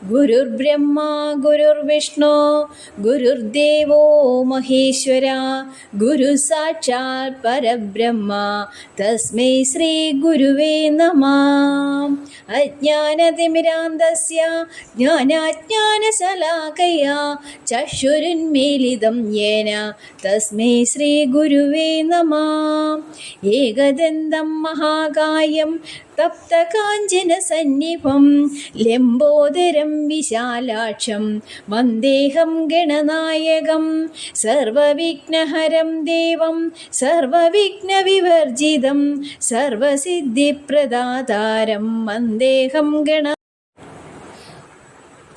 ഗുരുർബ്രഹ്മ ഗുരുർവിഷ്ണു ഗുരുർദേവോ മഹേശ്വര ഗുരു സാക്ഷാൽ പരബ്രഹ്മ തസ്മൈ ശ്രീ ഗുരുവേ നമ. അജ്ഞാനതിമിരാന്തസ്യ ജ്ഞാനാജ്ഞാനശലാകയ ചക്ഷുരുന്മീലിതം യേന തസ്മൈ ശ്രീ ഗുരുവേ നമ. ഏകദന്തം മഹാകായം തപ്തകാഞ്ചനസന്നിഭം ലംബോദരം വിശാലാക്ഷം വന്ദേഹം ഗണനായകം സർവവിഘ്നഹരം ദേവം സർവവിഘ്നവിവർജിതം സർവസിദ്ധിപ്രദാതാരം വന്ദേഹം ഗണ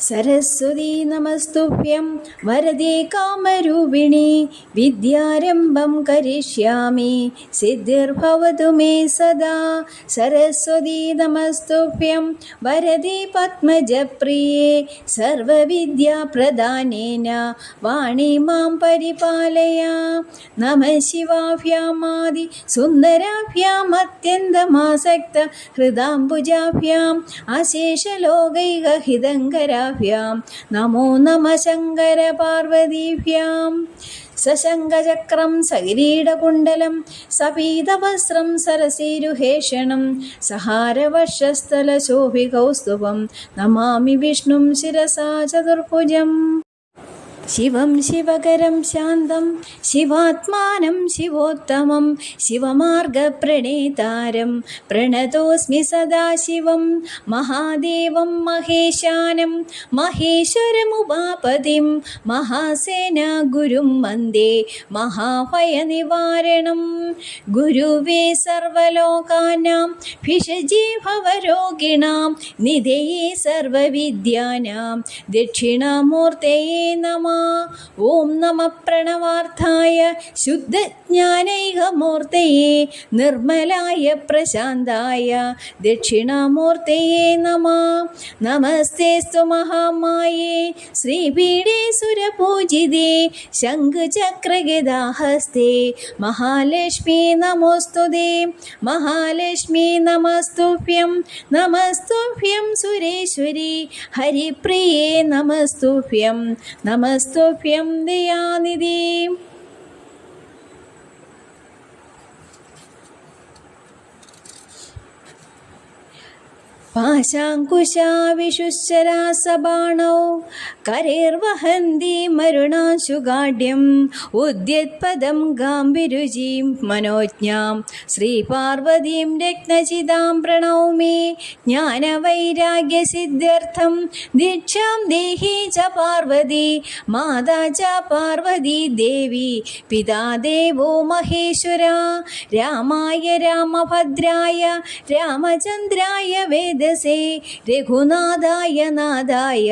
സരസ്വതി നമസ്തുഭ്യം. വരദേ കാമരൂപിണി വിദ്യാരംഭം കരിഷ്യാമി. സിദ്ധിർഭവതു മേ സദാ. സരസ്വതി നമസ്തുഭ്യം. വരദേ പത്മജപ്രിയേ സർവവിദ്യാപ്രദാനേന. വാണി മാം പരിപാലയ. നമ ശിവാഭ്യാമാദി സുന്ദരാഭ്യാമത്യന്തമാസക്ത ഹൃദാംബുജാഭ്യാം. അശേഷലോകൈകഹിതങ്കരാഭ്യാം നമോ നമ ശങ്കര പാർവതീഭ്യാം. സശങ്കചക്രം സകിരീടകുണ്ടലം സപീതവസ്ത്രം സരസീരുഹേഷണം സഹാരവർഷസ്ഥലശോഭികൗസ്തുവം നമാമി വിഷ്ണും ശിരസാ ചതുർഭുജം. ശിവം ശിവകരം ശാന്തം ശിവാത്മാനം ശിവോത്തമം ശിവമാർഗപ്രണേതാരം പ്രണതോസ്മി സദാശിവം മഹാദേവം മഹേശാനം മഹേശ്വരമുപാപതിം മഹാസേന ഗുരും വന്ദേ മഹാഭയനിവാരണം. ഗുരുവേ സർവലോകാനാം ഭിഷജീ ഭവരോഗിണാം നിധയേ സർവവിദ്യാനാം ദക്ഷിണാമൂർത്തയേ നമ ഓം നമ പ്രണവാർത്ഥായ ശുദ്ധജ്ഞാനൈകമൂർത്തയെ നിർമ്മലായ പ്രശാന്തായ ദക്ഷിണാമൂർത്തയേ നമ. നമസ്തേസ്തു മഹാമായേ ശ്രീപീഠേ സുരപൂജിതേ ശംഖചക്രഗദാഹസ്തേ മഹാലക്ഷ്മി നമോസ്തുതേ മഹാലക്ഷ്മി നമസ്തുഭ്യം നമസ്തുഭ്യം സുരേശ്വരി ഹരിപ്രിയേ നമസ്തുഭ്യം നമസ്തുഭ്യം ദയാനിധി പാശാങ്കുശാവിഷുശ്ചരാസബാണौ करैर्वहन्ति मरुणाशुगाढ्यम् उद्यत्पदं गाम्भिरुजीं मनोज्ञां श्रीपार्वतीं रत्नचितां प्रणौमि ज्ञानवैराग्यसिद्ध्यर्थं दीक्षां देहि च पार्वती माता च पार्वती देवी पिता देवो महेश्वरा रामाय रामभद्राय रामचन्द्राय वेदसे रघुनाथाय नादाय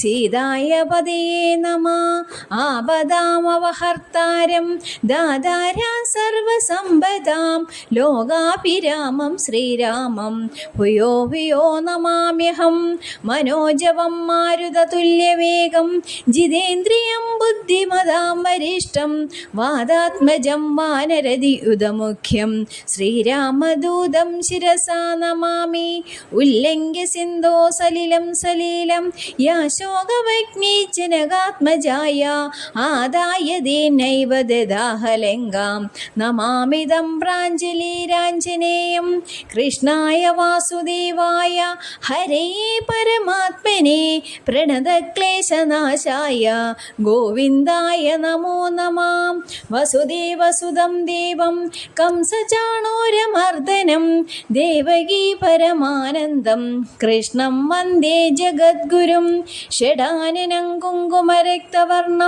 सीताय पदये नमः ആപദാമവഹർത്താരം. ദാതാരാ സർവസമ്പദാം. ലോകാഭിരാമം ശ്രീരാമം. ഭുയോ ഭുയോ നമാമ്യഹം. മനോജവം മാരുതതുല്യവേഗം ജിതേന്ദ്രിയം ബുദ്ധിമതാം വരിഷ്ടം വാദാത്മജം വാനരതിയുതമുഖ്യം ശ്രീരാമദൂതം ശിരസാ നമാമി. ഉല്ലംഘ്യ സിന്ധോ സലിലം സലീലം. യാശോകവഗ്നീജനകാത്മജായ ആദായ ആദായതീനൈവ ദദാഹലങ്കാം. നമാമിതം പ്രാഞ്ജലിരാഞ്ജനേയം കൃഷ്ണായ വാസുദേവായ ഹരേ പരമാത്മനെ പ്രണതക്ലേശനാശായ. ഗോവിന്ദായ നമോ നമാം. വസുദേവസുതം ദേവം. കംസചാണോരമർദനം ദേവകീ പരമാനന്ദം. കൃഷ്ണം വന്ദേ ജഗദ്ഗുരും. ഷഡാനനം കുങ്കുമരക്തവർണം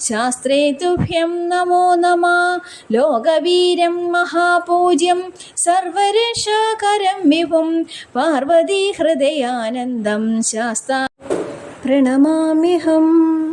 ശാസ്ത്രേ തുഭ്യം നമോ നമ. ലോകവീരം മഹാപൂജ്യം. സർവരക്ഷാകരം വിഭും പാർവതി ഹൃദയാനന്ദം ശാസ്ത്ര പ്രണമാമ്യഹം.